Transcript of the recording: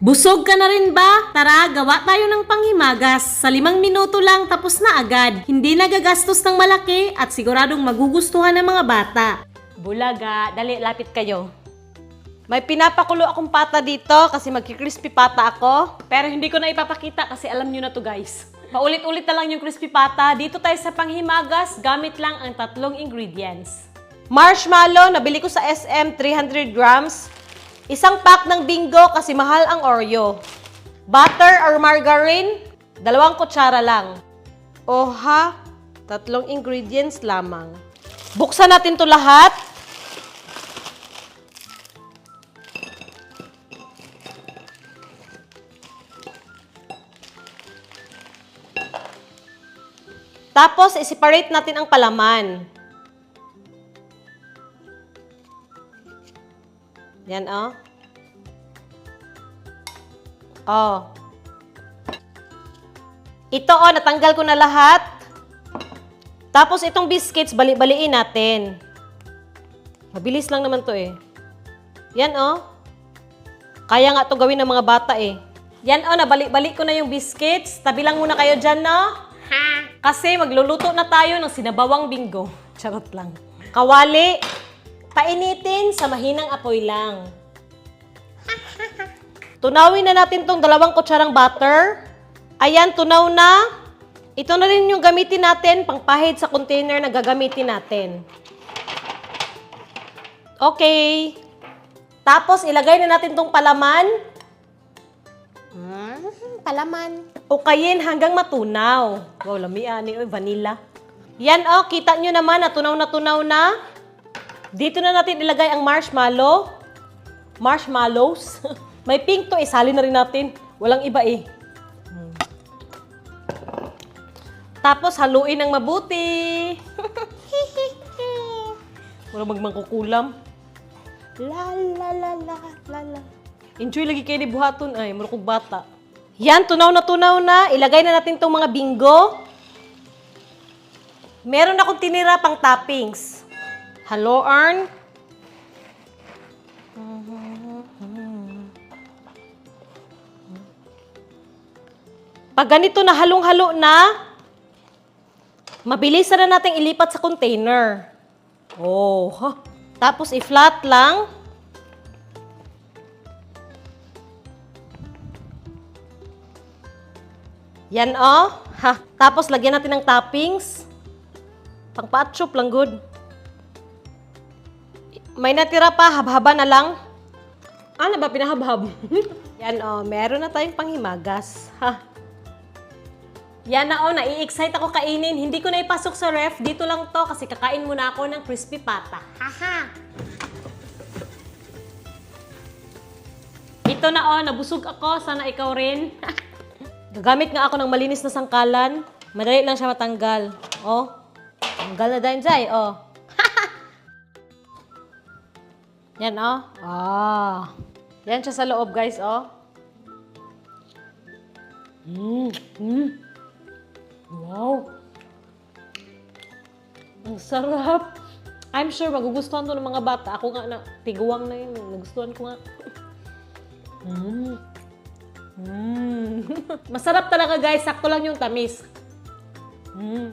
Busog ka na rin ba? Tara, gawa tayo ng panghimagas. Sa limang minuto lang, tapos na agad. Hindi nagagastos ng malaki at siguradong magugustuhan ng mga bata. Bulaga, dali, lapit kayo. May pinapakulo akong pata dito kasi magki-crispy pata ako. Pero hindi ko na ipapakita kasi alam nyo na to guys. Paulit-ulit na lang yung crispy pata. Dito tayo sa panghimagas, gamit lang ang tatlong ingredients. Marshmallow, nabili ko sa SM 300 grams. Isang pack ng bingo kasi mahal ang Oreo. Butter or margarine, dalawang kutsara lang. Oha, tatlong ingredients lamang. Buksan natin to lahat. Tapos, i-separate natin ang palaman. Yan, oh. Oh. Ito, oh, natanggal ko na lahat. Tapos, itong biscuits, bali-baliin natin. Mabilis lang naman to eh. Yan, oh. Kaya nga to gawin ng mga bata eh. Yan, oh, nabalik-balik ko na yung biscuits. Tabi lang muna kayo dyan, no? Ha? Kasi magluluto na tayo ng sinabawang bingo. Charot lang. Kawali, painitin sa mahinang apoy lang. Tunawin na natin tong dalawang kutsarang butter. Ayan, tunaw na. Ito na rin yung gamitin natin, pangpahid sa container na gagamitin natin. Okay. Tapos, ilagay na natin tong palaman. Hmm, palaman. Ukayin hanggang matunaw. Wow, lamian ni oy, vanilla. Yan oh, kita nyo naman na tunaw na tunaw na. Dito na natin ilagay ang marshmallow. Marshmallows. May pink to, isali na rin natin. Walang iba eh. Hmm. Tapos haluin ng mabuti. Wala magmangkukulam. La la la la la la. Enjoy lagi kayo ni buhaton ay, marukog bata. Yan, tunaw na tunaw na. Ilagay na natin tong mga bingo. Meron akong tinira pang toppings. Hello, Arn. Pag ganito na halong-halo na, mabilis na natin ilipat sa container. Oh, ha. Tapos i-flat lang. Yan oh. Ha. Tapos lagyan natin ng toppings. Pang patchup lang good. May natira pa, habhaba na lang. Ano ba pinahabhab? Yan oh, meron na tayong panghimagas. Ha. Yan na oh, nai-excite ako kainin. Hindi ko na ipasok sa ref. Dito lang to kasi kakain muna ako ng crispy pata. Haha. Ito na oh, nabusog ako. Sana ikaw rin. Gagamit nga ako ng malinis na sangkalan. Madali lang siya matanggal. Oh. Tanggal na dahil Jai. Oh. Yan, oh. Ah. Yan siya sa loob, guys, oh. Mmm. Mmm. Wow. Ang sarap. I'm sure magugustuhan to ng mga bata. Ako nga na, tiguang na yun. Nagustuhan ko nga. Mmm. Mmm. Masarap talaga guys. Sakto lang yung tamis. Mm.